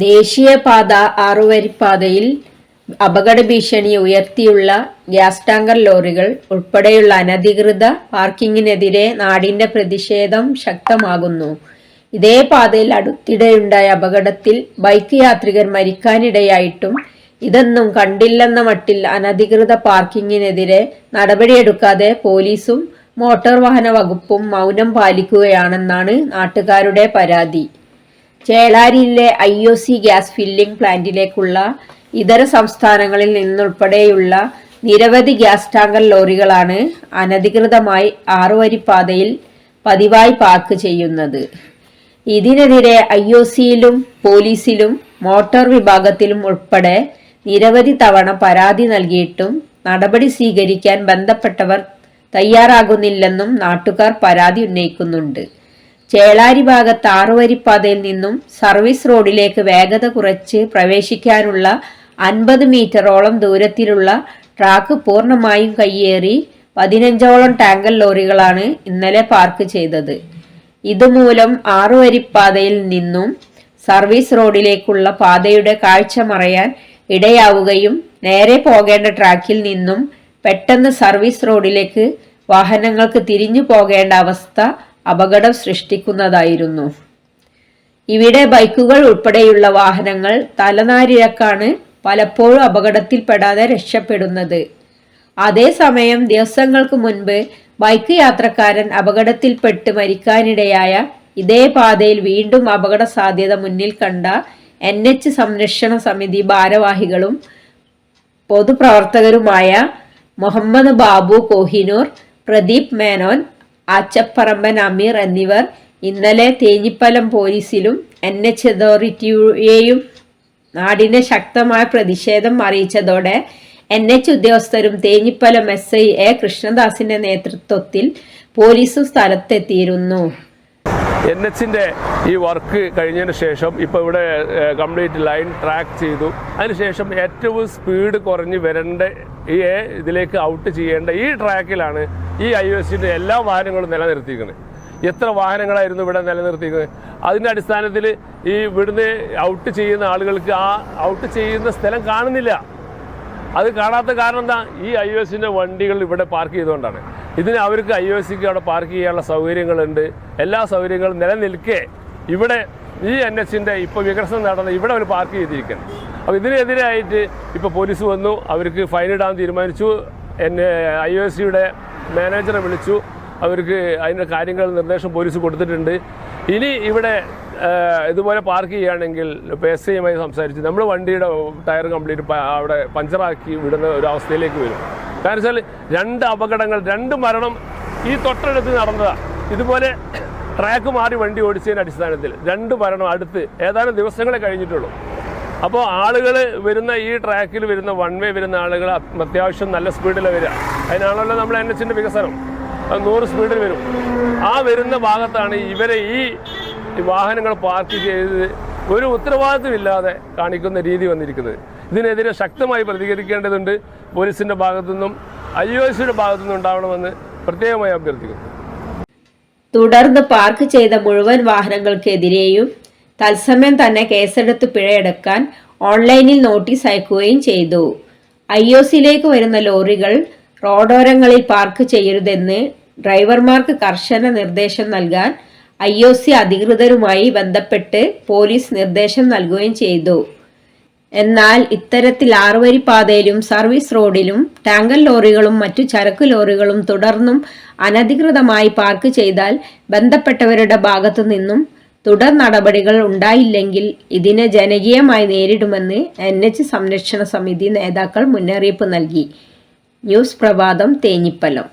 ദേശീയപാത ആറുവരിപ്പാതയിൽ അപകട ഭീഷണി ഉയർത്തിയുള്ള ഗ്യാസ് ടാങ്കർ ലോറികൾ ഉൾപ്പെടെയുള്ള അനധികൃത പാർക്കിങ്ങിനെതിരെ നാടിന്റെ പ്രതിഷേധം ശക്തമാകുന്നു. ഇതേ പാതയിൽ അടുത്തിടെയുണ്ടായ അപകടത്തിൽ ബൈക്ക് യാത്രികർ മരിക്കാനിടയായിട്ടും ഇതൊന്നും കണ്ടില്ലെന്ന മട്ടിൽ അനധികൃത പാർക്കിങ്ങിനെതിരെ നടപടിയെടുക്കാതെ പോലീസും മോട്ടോർ വാഹന വകുപ്പും മൗനം പാലിക്കുകയാണെന്നാണ് നാട്ടുകാരുടെ പരാതി. ചേളാരിയിലെ I O C gas filling പ്ലാന്റിലേക്കുള്ള ഇതര സംസ്ഥാനങ്ങളിൽ നിന്നുൾപ്പെടെയുള്ള നിരവധി ഗ്യാസ് ടാങ്കർ ലോറികളാണ് അനധികൃതമായി ആറുവരിപ്പാതയിൽ പതിവായി പാർക്ക് ചെയ്യുന്നത്. ഇതിനെതിരെ ഐ ഒ സിയിലും പോലീസിലും മോട്ടോർ വിഭാഗത്തിലും ഉൾപ്പെടെ നിരവധി തവണ പരാതി നൽകിയിട്ടും നടപടി സ്വീകരിക്കാൻ ബന്ധപ്പെട്ടവർ തയ്യാറാകുന്നില്ലെന്നും നാട്ടുകാർ പരാതി ഉന്നയിക്കുന്നുണ്ട്. ചേളാരി ഭാഗത്ത് ആറുവരിപ്പാതയിൽ നിന്നും സർവീസ് റോഡിലേക്ക് വേഗത കുറച്ച് പ്രവേശിക്കാനുള്ള അൻപത് മീറ്ററോളം ദൂരത്തിലുള്ള ട്രാക്ക് പൂർണമായും കയ്യേറി പതിനഞ്ചോളം ടാങ്കർ ലോറികളാണ് ഇന്നലെ പാർക്ക് ചെയ്തത്. ഇതുമൂലം ആറുവരിപ്പാതയിൽ നിന്നും സർവീസ് റോഡിലേക്കുള്ള പാതയുടെ കാഴ്ച മറയാൻ ഇടയാവുകയും നേരെ പോകേണ്ട ട്രാക്കിൽ നിന്നും പെട്ടെന്ന് സർവീസ് റോഡിലേക്ക് വാഹനങ്ങൾക്ക് തിരിഞ്ഞു പോകേണ്ട അവസ്ഥ അപകടം സൃഷ്ടിക്കുന്നതായിരുന്നു. ഇവിടെ ബൈക്കുകൾ ഉൾപ്പെടെയുള്ള വാഹനങ്ങൾ തലനാരിഴക്കാണ് പലപ്പോഴും അപകടത്തിൽപ്പെടാതെ രക്ഷപ്പെടുന്നത്. അതേസമയം ദിവസങ്ങൾക്ക് മുൻപ് ബൈക്ക് യാത്രക്കാരൻ അപകടത്തിൽപ്പെട്ട് മരിക്കാനിടയായ ഇതേ പാതയിൽ വീണ്ടും അപകട സാധ്യത മുന്നിൽ കണ്ട എൻ എച്ച് സംരക്ഷണ സമിതി ഭാരവാഹികളും പൊതുപ്രവർത്തകരുമായ മുഹമ്മദ് ബാബു കോഹിനൂർ പ്രദീപ് മേനോൻ ആച്ചപ്പറമ്പൻ അമീർ എന്നിവർ ഇന്നലെ തേഞ്ഞിപ്പലം പോലീസിലും എൻ എച്ച് അതോറിറ്റിയെയും നാടിനെ ശക്തമായ പ്രതിഷേധം അറിയിച്ചതോടെ എൻ എച്ച് ഉദ്യോഗസ്ഥരും തേഞ്ഞിപ്പലം എസ് ഐ എ കൃഷ്ണദാസിന്റെ നേതൃത്വത്തിൽ പോലീസും സ്ഥലത്തെത്തിയിരുന്നു. എൻ എച്ചിന്റെ ഈ വർക്ക് കഴിഞ്ഞതിന് ശേഷം ഇപ്പോൾ ഇവിടെ കംപ്ലീറ്റ് ലൈൻ ട്രാക്ക് ചെയ്തു. അതിനുശേഷം ഏറ്റവും സ്പീഡ് കുറഞ്ഞ് വരേണ്ട ഈ ഇതിലേക്ക് ഔട്ട് ചെയ്യേണ്ട ഈ ട്രാക്കിലാണ് ഈ ഐ എസിന്റെ എല്ലാ വാഹനങ്ങളും നിലനിർത്തിയിരിക്കുന്നത്. എത്ര വാഹനങ്ങളായിരുന്നു ഇവിടെ നിലനിർത്തിയിരിക്കുന്നത്? അതിന്റെ അടിസ്ഥാനത്തിൽ ഈ ഇവിടുന്ന് ഔട്ട് ചെയ്യുന്ന ആളുകൾക്ക് ആ ഔട്ട് ചെയ്യുന്ന സ്ഥലം കാണുന്നില്ല. അത് കാണാത്ത കാരണം എന്താ? ഈ ഐ എസിന്റെ വണ്ടികൾ ഇവിടെ പാർക്ക് ചെയ്തുകൊണ്ടാണ്. ഇതിന് അവർക്ക് ഐ ഒ സിക്ക് അവിടെ പാർക്ക് ചെയ്യാനുള്ള സൗകര്യങ്ങളുണ്ട്. എല്ലാ സൗകര്യങ്ങളും നിലനിൽക്കെ ഇവിടെ ഈ എൻ എച്ചിന്റെ ഇപ്പോൾ വികസനം നടന്ന ഇവിടെ അവർ പാർക്ക് ചെയ്തിരിക്കണം അപ്പോൾ ഇതിനെതിരായിട്ട് ഇപ്പോൾ പോലീസ് വന്നു. അവർക്ക് ഫൈൻ ഇടാൻ തീരുമാനിച്ചു. എന്നെ ഐ ഒ സിയുടെ മാനേജറെ വിളിച്ചു. അവർക്ക് അതിന്റെ കാര്യങ്ങൾ നിർദ്ദേശം പോലീസ് കൊടുത്തിട്ടുണ്ട്. ഇനി ഇവിടെ ഇതുപോലെ പാർക്ക് ചെയ്യുകയാണെങ്കിൽ എസ് ഐയുമായി സംസാരിച്ച് നമ്മൾ വണ്ടിയുടെ ടയർ കംപ്ലീറ്റ് അവിടെ പഞ്ചറാക്കി വിടുന്ന ഒരു അവസ്ഥയിലേക്ക് വരും. കാരണം വെച്ചാൽ രണ്ട് അപകടങ്ങൾ രണ്ട് മരണം ഈ തൊട്ടടുത്ത് നടന്നതാണ് ഇതുപോലെ ട്രാക്ക് മാറി വണ്ടി ഓടിച്ചതിന്റെ അടിസ്ഥാനത്തിൽ രണ്ട് മരണം അടുത്ത് ഏതാനും ദിവസങ്ങളെ കഴിഞ്ഞിട്ടുള്ളൂ. അപ്പോൾ ആളുകൾ വരുന്ന ഈ ട്രാക്കിൽ വരുന്ന വൺ വേ വരുന്ന ആളുകൾ അത്യാവശ്യം നല്ല സ്പീഡിൽ വരിക. അതിനാണല്ലോ നമ്മൾ എൻ എച്ചിന്റെ വികസനം. നൂറ് സ്പീഡിൽ വരും. ആ വരുന്ന ഭാഗത്താണ് ഇവരെ ഈ വാഹനങ്ങൾ പാർക്ക് ചെയ്ത് ഒരു ഉത്തരവാദിത്തമില്ലാതെ കാണിക്കുന്ന രീതി വന്നിരിക്കുന്നത്. ഇതിനെതിരെ ശക്തമായി പ്രതികരിക്കേണ്ടതുണ്ട്. പോലീസിന്റെ ഭാഗത്തുനിന്നും ഐ ഒ എസിയുടെ ഭാഗത്തുനിന്നും ഉണ്ടാവണമെന്ന് പ്രത്യേകമായി അഭ്യർത്ഥിക്കുന്നു. തുടർന്ന് പാർക്ക് ചെയ്ത മുഴുവൻ വാഹനങ്ങൾക്കെതിരെയും തത്സമയം തന്നെ കേസെടുത്ത് പിഴയടക്കാൻ ഓൺലൈനിൽ നോട്ടീസ് അയക്കുകയും ചെയ്തു. ഐ ഒ സിയിലേക്ക് വരുന്ന ലോറികൾ റോഡോരങ്ങളിൽ പാർക്ക് ചെയ്യരുതെന്ന് ഡ്രൈവർമാർക്ക് കർശന നിർദ്ദേശം നൽകാൻ ഐ ഒ സി അധികൃതരുമായി ബന്ധപ്പെട്ട് പോലീസ് നിർദ്ദേശം നൽകുകയും ചെയ്തു. എന്നാൽ ഇത്തരത്തിൽ ആറുവരി പാതയിലും സർവീസ് റോഡിലും ടാങ്കർ ലോറികളും മറ്റു ചരക്ക് ലോറികളും തുടർന്നും അനധികൃതമായി പാർക്ക് ചെയ്താൽ ബന്ധപ്പെട്ടവരുടെ ഭാഗത്തു നിന്നും തുടർ നടപടികൾ ഉണ്ടായില്ലെങ്കിൽ ഇതിനെ ജനകീയമായി നേരിടുമെന്ന് എൻ എച്ച് സംരക്ഷണ സമിതി നേതാക്കൾ മുന്നറിയിപ്പ് നൽകി. ന്യൂസ് പ്രഭാതം തേഞ്ഞിപ്പലം.